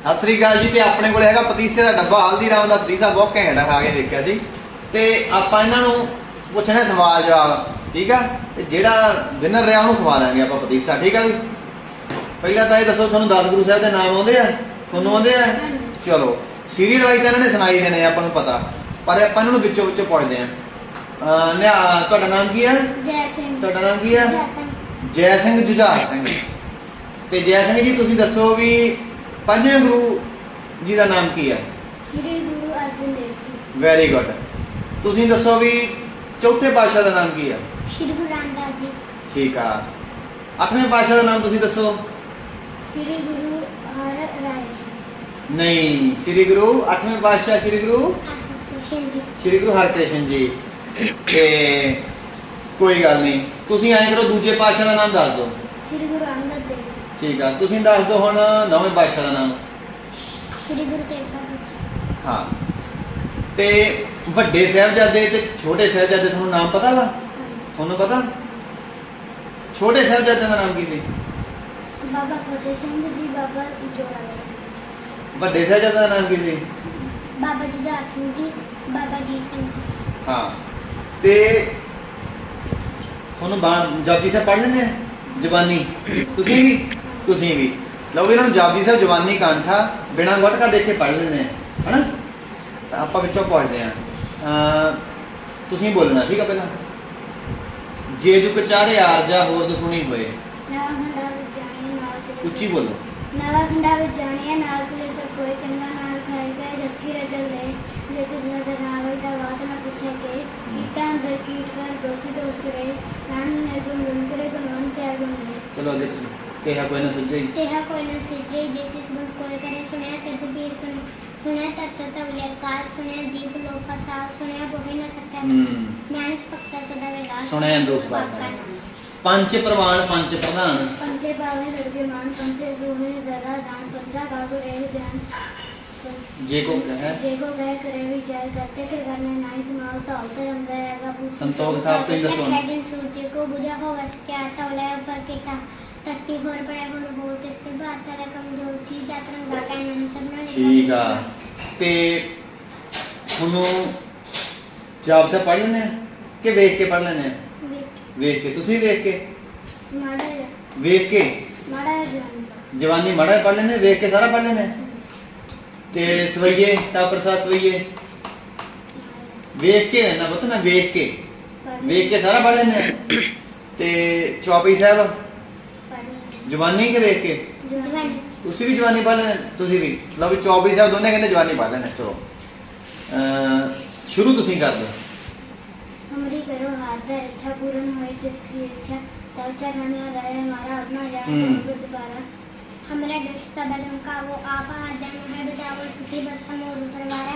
ਸਤਿ ਸ੍ਰੀ ਅਕਾਲ ਜੀ ਤੇ ਆਪਣੇ ਕੋਲ ਹੈਗਾ ਪਤੀਸੇ ਦਾ ਡੱਬਾ ਹਲਦੀਰਾਮ ਦਾ ਪਤੀਸਾ ਬਹੁਤ ਘੈਂਟ ਆ ਖਾ ਕੇ ਵੇਖਿਆ ਸੀ ਤੇ ਆਪਾਂ ਇਹਨਾਂ ਨੂੰ ਪੁੱਛਣੇ ਸਵਾਲ ਜਵਾਬ ਠੀਕ ਆ? ਤੇ ਜਿਹੜਾ ਵਿਨਰ ਰਿਹਾ ਉਹਨੂੰ ਖਵਾ ਦਾਂਗੇ ਆਪਾਂ ਪਤੀਸਾ ਠੀਕ ਆ ਵੀ ਪਹਿਲਾਂ ਤਾਂ ਇਹ ਦੱਸੋ ਤੁਹਾਨੂੰ ਦਸ ਗੁਰੂ ਸਾਹਿਬ ਦੇ ਨਾਮ ਆਉਂਦੇ ਆ? ਤੁਹਾਨੂੰ ਆਉਂਦੇ ਆ? ਚਲੋ ਸੀਰੀਅਲ ਵਾਈਜ਼ ਤਾਂ ਇਹਨਾਂ ਨੇ ਸੁਣਾਈ ਦੇਣੇ ਆ, ਆਪਾਂ ਨੂੰ ਪਤਾ। ਪਰ ਆਪਾਂ ਇਹਨਾਂ ਨੂੰ ਵਿੱਚੋਂ ਵਿੱਚੋਂ ਪੁੱਛਦੇ ਆ। ਨਿਆ ਤੁਹਾਡਾ ਨਾਮ ਕੀ ਹੈ ਜੈ ਸਿੰਘ। ਤੁਹਾਡਾ ਨਾਮ ਕੀ ਹੈ ਜੈ ਸਿੰਘ ਜੁਝਾਰ ਸਿੰਘ। ਤੇ ਜੈ ਸਿੰਘ ਜੀ ਤੁਸੀਂ ਦੱਸੋ ਵੀ ਪੰਜਵੇਂ ਗੁਰੂ ਜੀ ਦਾ ਨਾਮ ਕੀ ਹੈ ਸ੍ਰੀ ਗੁਰੂ ਅਰਜਨ ਦੇਵ ਜੀ। ਵੈਰੀ ਗੁੱਡ ਤੁਸੀਂ ਦੱਸੋ ਵੀ ਚੌਥੇ ਪਾਤਸ਼ਾਹ ਦਾ ਨਾਮ ਕੀ ਹੈ ਸ੍ਰੀ ਗੁਰੂ ਰਾਮਦਾਸ ਜੀ। ਠੀਕ ਆ। ਅੱਠਵੇਂ ਪਾਤਸ਼ਾਹ ਦਾ ਨਾਮ ਤੁਸੀਂ ਦੱਸੋ? ਸ੍ਰੀ ਗੁਰੂ ਹਰ ਰਾਏ ਜੀ। ਨਹੀਂ ਸ੍ਰੀ ਗੁਰੂ ਅੱਠਵੇਂ ਪਾਤਸ਼ਾਹ ਸ੍ਰੀ ਗੁਰੂ? ਕ੍ਰਿਸ਼ਨ ਜੀ। ਸ੍ਰੀ ਗੁਰੂ ਹਰਕ੍ਰਿਸ਼ਨ ਜੀ। ਤੇ ਕੋਈ ਗੱਲ ਨਹੀਂ। ਤੁਸੀਂ ਐਂ ਕਰੋ ਦੂਜੇ ਪਾਤਸ਼ਾਹ ਦਾ ਨਾਮ ਦੱਸ ਦਿਓ। ਸ੍ਰੀ ਗੁਰੂ ਅੰਗਦ ਦੇਵ ਠੀਕ ਆ ਤੁਸੀਂ ਦੱਸ ਦਿਓ ਹੁਣ ਨਵੇਂ ਪਾਤਸ਼ਾਹ ਦਾ ਨਾਮ। ਸ੍ਰੀ ਗੁਰੂ ਤੇਗ ਬਹਾਦਰ ਜੀ। ਹਾਂ। ਤੇ ਵੱਡੇ ਸਾਹਿਬਜ਼ਾਦੇ ਤੇ ਛੋਟੇ ਸਾਹਿਬਜ਼ਾਦੇ ਤੁਹਾਨੂੰ ਨਾਮ ਪਤਾ ਵਾ? ਹਾਂਜੀ। ਤੁਹਾਨੂੰ ਪਤਾ? ਛੋਟੇ ਸਾਹਿਬਜ਼ਾਦੇ ਦਾ ਨਾਮ ਕੀ ਸੀ? ਬਾਬਾ ਫਤਿਹ ਸਿੰਘ ਜੀ ਬਾਬਾ ਜੋਰਾਵਰ ਸਿੰਘ ਵੱਡੇ ਸਾਹਿਬਜ਼ਾਦੇ ਦਾ ਨਾਮ ਕੀ ਸੀ? ਬਾਬਾ ਜੁਝਾਰ ਸਿੰਘ ਜੀ ਬਾਬਾ ਜੀਤ ਸਿੰਘ ਜੀ। ਹਾਂ। ਤੇ ਤੁਹਾਨੂੰ ਬਾ- ਜਾਪੀ ਸਾਹਿਬ ਪੜ੍ਹ ਲੈਂਦੇ ਆ? ਜ਼ਬਾਨੀ ਤੁਸੀਂ ਵੀ? ਤੁਸੀਂ ਵੀ। ਲਓ ਇਹਨਾਂ ਨੂੰ ਜਾਪੀ ਸਾਹਿਬ ਜ਼ਬਾਨੀ ਕੰਠਾ ਬਿਨਾਂ ਗੁਟਕਾ ਦੇਖੇ ਪੜ੍ਹ ਲੈਂਦੇ ਆ ਹਨਾ? ਤਾਂ ਆਪਾਂ ਵਿੱਚੋਂ ਪੁੱਛਦੇ ਆ ਤੁਸੀਂ ਬੋਲਣਾ ਠੀਕ ਆ ਪਹਿਲਾਂ? ਜੇ ਜੁਗ ਚਾਰੇ ਆਰਜਾ ਹੋਰ ਦਸੁਣੀ ਹੋਏ। ਨਵਾਂ ਖੰਡਾ ਵਿੱਚ ਜਾਣੇ ਨਾਲ ਚਲੇ ਉੱਚੀ ਬੋਲੋ। ਨਵਾਂ ਖੰਡਾ ਵਿੱਚ ਜਾਣੇ ਨਾਲ ਚਲੇ ਸਭ ਕੋਈ ਚੰਗਾ ਨਾਲ ਖਾਏ ਗਏ ਰਸਕੀ ਰਜਲ ਲੈ ਜੇ ਤੁਝ ਨਜ਼ਰ ਨਾ ਆਵੇ ਤਾਂ ਬਾਤ ਨਾ ਪੁੱਛੇ ਕਿ। ਕੀਟਾਂ ਅੰਦਰ ਕੀਟ ਕਰ ਦੋਸੀ ਰਹੇ। ਨਾਨ ਨਿਰਗੁਣ ਗੁਣ ਕਰੇ ਗੁਣਵੰਤ ਹੈ ਗੁਣ ਦੇ ਚਲੋ ਅੱਗੇ ਤੁਸੀਂ ਕਿਹਾ ਕੋਈ ਨਾ ਸੱਜੇ ਤੇਹਾ ਕੋਈ ਨਾ ਸਿੱਜੇ ਜੇ ਤਿਸ ਗੁਣ ਕੋਈ ਕਰੇ ਸੁਣਿਆ ਸਿੱਧ ਪੀਰ ਸੁਣ ਸੁਣਿਆ ਤਤ ਤਵਲੇ ਕਾਲ ਸੁਣਿਆ ਦੀਪ ਲੋਕਾ ਤਾਲ ਸੁਣਿਆ ਬੋਹਿ ਨਾ ਸਕੈ ਹੂੰ। ਨਾਨਕ ਭਗਤਾ ਸਦਾ ਵੇਲਾ ਸੁਣਿਆ ਦੁਖ ਪਾਤਾ। ਪੰਜ ਪ੍ਰਵਾਨ ਪੰਜ ਪ੍ਰਧਾਨ। ਪੰਜੇ ਪਾਵੇ ਲੜਕੇ ਮਾਨ ਪੰਜੇ ਸੋਹੇ ਦਰਾ ਜਾਨ ਪੰਚਾ ਕਾਗੋ ਰਹਿ ਧਿਆਨ ਜੇ ਕੋ ਕਹੈ। ਜੇ ਕੋ ਗਏ ਕਰੇ ਵਿਚਾਰ ਕਰਤੇ ਕੇ ਕਰਨੇ ਨਾਈ ਸਮਾਲ ਧੌਲ ਧਰਮ ਗਏਗਾ ਪੁੱਛ ਸੰਤੋਖ ਥਾਪ ਤੁਸੀਂ ਦੱਸੋ। ਦਿਨ ਸੂਰਜ ਕੋ ਬੁਝਾ ਹੋ ਵਸ ਕਿਆ ਟੌਲੇ ਉੱਪਰ ਕੀਤਾ ਤੱਤੀ ਹੋਰ ਬੜੇ ਹੋਰ ਹੋਰ ਤਿਸਤੇ ਬਾਤ ਤਲੇ ਕਮਜ਼ੋਰ ਥੀ ਜਾਤਰਨ ਘਾਟਾ ਨਨ ਸਭਨਾ ਨੇ ਠੀਕ ਆ। ਤੇ ਤੁਹਾਨੂੰ ਜਾਪ ਸੇ ਪੜ੍ਹ ਲੈਣੇ ਕਿ ਵੇਖ ਕੇ ਪੜ੍ਹ ਲੈਣੇ ਆ? ਵੇਖ ਵੇਖ ਕੇ। ਤੁਸੀਂ ਵੇਖ ਕੇ? ਮਾੜਾ ਜਿਹਾ। ਵੇਖ ਕੇ? ਮਾੜਾ ਜਿਹਾ ਜਵਾਨ ਜਵਾਨੀ ਮੜਾ ਪੜ੍ਹ ਲੈਣੇ ਵੇਖ ਕੇ ਸਾਰਾ ਪੜ੍ਹ ਲੈਣੇ ਤੇ ਸਵਈਏ ਤਾਂ ਪ੍ਰਸਾਦ ਸਵਈਏ। ਵੇਖ ਕੇ ਨਾ ਪਤਾ ਮੈਂ ਵੇਖ ਕੇ। ਵੇਖ ਕੇ ਸਾਰਾ ਪੜ੍ਹ ਲੈਣੇ ਤੇ ਚੌਪਈ ਸਾਹਿਬ? ਜਵਾਨੀ ਕੇ ਵੇਖ ਕੇ ਜਵਾਨ ਤੁਸੀਂ ਵੀ ਜਵਾਨੀ ਪੜ੍ਹ ਲੈਣੇ ਤੁਸੀਂ ਵੀ ਲਓ ਵੀ ਚੌਪਈ ਸਾਹਿਬ ਦੋਨੇ ਕਹਿੰਦੇ ਜਵਾਨੀ ਪੜ੍ਹ ਲੈਣੇ ਚਲੋ ਅਹ ਸ਼ੁਰੂ ਤੁਸੀਂ ਕਰ ਦਿਓ हमारी करो हाथ इच्छा पूर्ण हुई जिसकी इच्छा तवचा मन में रहे हमारा अपना जाए हम्म। प्रभु दोबारा हमारा देश सबलों का वो आप आद्य है बचाओ सुखी बस का मोर उतरवारा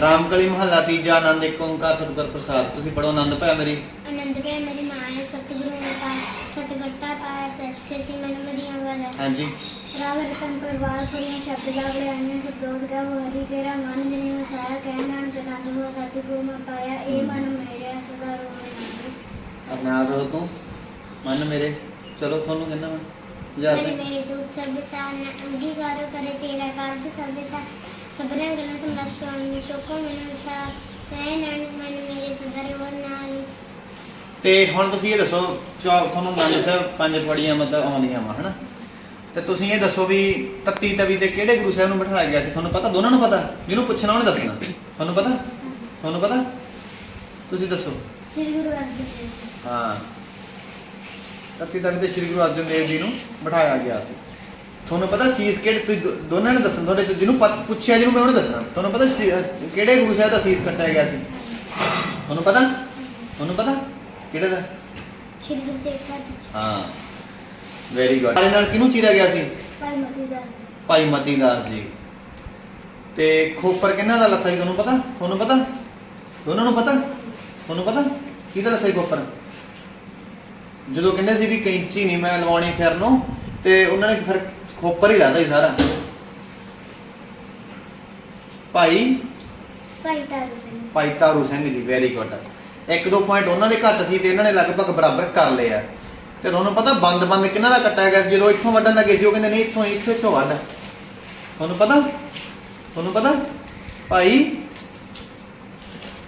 ਰਾਮਕਲੀ ਮਹੱਲਾ ਤੀਜਾ ਆਨੰਦ ਇੱਕ ਓੰਕਾਰ ਸਤਿਗੁਰ ਪ੍ਰਸਾਦ। ਤੁਸੀਂ ਪੜੋ ਆਨੰਦ ਭਇਆ ਮੇਰੀ। ਆਨੰਦ ਭਇਆ ਮੇਰੀ ਮਾਂ ਹੈ ਸਤਿਗੁਰੂ ਪਾ ਸਤਿਗੁਰਤਾ ਪਾ ਸਤਿ ਮਨ ਮਰੀਆਂ ਵਾਲਾ ਹਾਂਜੀ। ਰਾਗ ਰਤਨ ਪਰਵਾਰ ਕਰੀਆਂ ਸ਼ਬਦ ਦਾ ਵੜਿਆਈਆਂ ਸਭ ਦੋਸ ਗਾ ਹੋਰੀ ਤੇਰਾ ਮਨ ਜਿਨੇ ਵਸਾਇਆ ਕਹਿ ਨਾਨਕ ਆਨੰਦ ਹੋ ਸਤਿਗੁਰੂ ਮਾ ਪਾਇਆ ਇਹ ਮਨ ਮੇਰੇ ਸਦਾ ਰੋਹ। ਅਨਾ ਰੋ ਤੂੰ। ਮਨ ਮੇਰੇ। ਚਲੋ ਤੁਹਾਨੂੰ ਕਹਿੰਦਾ ਮੈਂ। ਜਾ ਮੇਰੇ ਦੁੱਖ ਸਭ ਸਾਨ ਅੰਗੀਕਾਰੋ ਕਰੇ ਤੇਰਾ ਕਾਰਜ ਸਭ ਸਾਨ శుభ్రంగులకు నస్వామి శుక్రమను సాయనాన్ని మనం మీరు శుభ్రవనాలి ਤੇ ਹੁਣ ਤੁਸੀਂ ਇਹ ਦੱਸੋ ਚੌ ਤੁਹਾਨੂੰ ਮੰਨ ਸਾਹਿਬ ਪੰਜ ਪੜੀਆਂ ਮਤਲਬ ਆਉਂਦੀਆਂ ਵਾ ਹਨਾ? ਤੇ ਤੁਸੀਂ ਇਹ ਦੱਸੋ ਵੀ ਤੱਤੀ ਤਵੀ ਤੇ ਕਿਹੜੇ ਗੁਰੂ ਸਾਹਿਬ ਨੂੰ ਬਿਠਾਇਆ ਗਿਆ ਸੀ? ਤੁਹਾਨੂੰ ਪਤਾ? ਦੋਨਾਂ ਨੂੰ ਪਤਾ? ਜਿਹਨੂੰ ਪੁੱਛਣਾ ਉਹਨੇ ਦੱਸਣਾ। ਤੁਹਾਨੂੰ ਪਤਾ? ਤੁਹਾਨੂੰ ਪਤਾ? ਤੁਸੀਂ ਦੱਸੋ। ਸ੍ਰੀ ਗੁਰੂ ਅਰਜਨ ਦੇਵ ਜੀ। ਹਾਂ। ਤੱਤੀ ਤਵੀ ਤੇ ਸ੍ਰੀ ਗੁਰੂ ਅਰਜਨ ਦੇਵ ਜੀ ਨੂੰ ਬਿਠਾਇਆ ਗਿਆ ਸੀ। ਤੁਹਾਨੂੰ ਪਤਾ ਸੀਸ ਕਿਹੜੇ ਤੁਸੀਂ ਦੋਨਾਂ ਨੇ ਦੱਸਣ ਤੁਹਾਡੇ ਜਿਹਨੂੰ ਪੁੱਛਿਆ ਜਿਹਨੂੰ ਮੈਂ ਉਹਨੂੰ ਦੱਸਣਾ। ਤੁਹਾਨੂੰ ਪਤਾ ਕਿਹੜੇ ਗੁਰੂ ਸਾਹਿਬ ਦਾ ਸੀਸ ਕੱਟਿਆ ਗਿਆ ਸੀ? ਤੁਹਾਨੂੰ ਪਤਾ? ਤੁਹਾਨੂੰ ਪਤਾ? ਕਿਹੜੇ ਦਾ? ਹਾਂ। ਵੈਰੀ ਗੁੱਡ ਨਾਲ ਕਿਹਨੂੰ ਚੀਰਿਆ ਗਿਆ ਸੀ? ਭਾਈ ਮਤੀ ਦਾਸ ਜੀ। ਭਾਈ ਮਤੀ ਦਾਸ ਜੀ। ਤੇ ਖੋਪਰ ਕਿਹਨਾਂ ਦਾ ਲੱਥਾ ਸੀ ਤੁਹਾਨੂੰ ਪਤਾ? ਤੁਹਾਨੂੰ ਪਤਾ? ਦੋਨਾਂ ਨੂੰ ਪਤਾ? ਤੁਹਾਨੂੰ ਪਤਾ? ਕਿਹਦਾ ਲੱਥਾ ਸੀ ਖੋਪਰ? ਜਦੋਂ ਕਹਿੰਦੇ ਸੀ ਵੀ ਕੈਂਚੀ ਨਹੀਂ ਮੈਂ ਲਵਾਉਣੀ ਫਿਰ ਨੂੰ ਤੇ ਉਹਨਾਂ ਨੇ ਫਿਰ ਖੋਪਰ ਹੀ ਲਾਦਾ ਸੀ ਸਾਰਾ। ਭਾਈ? ਭਾਈ ਤਾਰੂ ਸਿੰਘ। ਭਾਈ ਤਾਰੂ ਸਿੰਘ ਜੀ ਵੈਰੀ ਗੁੱਡ ਇੱਕ ਦੋ ਪੁਆਇੰਟ ਉਹਨਾਂ ਦੇ ਘੱਟ ਸੀ ਤੇ ਇਹਨਾਂ ਨੇ ਲਗਭਗ ਬਰਾਬਰ ਕਰ ਲਏ ਆ। ਤੇ ਤੁਹਾਨੂੰ ਪਤਾ ਬੰਦ ਬੰਦ ਕਿਹਨਾਂ ਦਾ ਕੱਟਿਆ ਗਿਆ ਸੀ? ਜਦੋਂ ਇੱਥੋਂ ਵੱਢਣ ਲੱਗੇ ਸੀ ਉਹ ਕਹਿੰਦੇ ਨਹੀਂ ਇੱਥੋਂ ਇੱਥੋਂ ਇੱਥੋਂ ਵੱਢ। ਤੁਹਾਨੂੰ ਪਤਾ? ਤੁਹਾਨੂੰ ਪਤਾ? ਭਾਈ?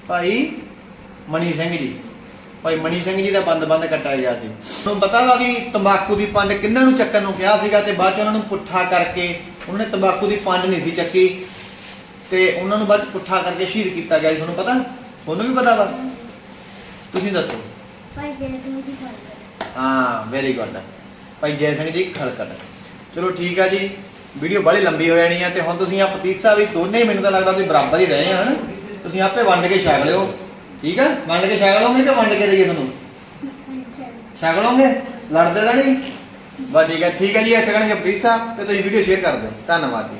ਭਾਈ ਮਣੀ ਸਿੰਘ ਜੀ। ਭਾਈ ਮਣੀ ਸਿੰਘ ਜੀ ਦਾ ਬੰਦ ਬੰਦ ਕੱਟਿਆ ਗਿਆ ਸੀ। ਤੁਹਾਨੂੰ ਪਤਾ ਵਾ ਵੀ ਤੰਬਾਕੂ ਦੀ ਪੰਡ ਕਿੰਨਾਂ ਨੂੰ ਚੱਕਣ ਨੂੰ ਕਿਹਾ ਸੀਗਾ ਤੇ ਬਾਅਦ ਚ ਉਹਨਾਂ ਨੂੰ ਪੁੱਠਾ ਕਰਕੇ ਉਹਨਾਂ ਨੇ ਤੰਬਾਕੂ ਦੀ ਪੰਡ ਨਹੀਂ ਸੀ ਚੱਕੀ ਤੇ ਉਹਨਾਂ ਨੂੰ ਬਾਅਦ ਪੁੱਠਾ ਕਰਕੇ ਸ਼ਹੀਦ ਕੀਤਾ ਗਿਆ ਸੀ। ਤੁਹਾਨੂੰ ਪਤਾ? ਤੁਹਾਨੂੰ ਵੀ ਪਤਾ ਵਾ? ਤੁਸੀਂ ਦੱਸੋ। ਭਾਈ ਜੈ ਸਿੰਘ ਜੀ ਫ਼ਰਕ ਹਾਂ ਵੈਰੀ ਗੁੱਡ ਭਾਈ ਜੈ ਸਿੰਘ ਜੀ ਖੜਕਟ ਚਲੋ ਠੀਕ ਆ ਜੀ। ਵੀਡੀਓ ਬੜੀ ਲੰਬੀ ਹੋ ਜਾਣੀ ਆ ਤੇ ਹੁਣ ਤੁਸੀਂ ਆ ਪਤੀਸਾ ਵੀ ਦੋਨੇ ਮੈਨੂੰ ਤਾਂ ਲੱਗਦਾ ਤੁਸੀਂ ਬਰਾਬਰ ਹੀ ਰਹੇ ਆ ਹਨ? ਤੁਸੀਂ ਆਪੇ ਵੰਡ ਕੇ ਛਕ ਲਿਓ। ਠੀਕ ਆ? ਵੰਡ ਕੇ ਛਕ ਲਓਗੇ ਕਿ ਵੰਡ ਕੇ ਦਈਏ ਤੁਹਾਨੂੰ? ਛਕ ਲਓਗੇ? ਲੜਦੇ ਤਾਂ ਨਹੀਂ? ਬਸ ਠੀਕ ਹੈ ਠੀਕ ਹੈ ਜੀ ਇਹ ਛਕਣਗੇ ਸਾਹਿਬ ਤੇ ਤੁਸੀਂ ਵੀਡੀਓ ਸ਼ੇਅਰ ਕਰ ਦਿਓ। ਧੰਨਵਾਦ ਜੀ।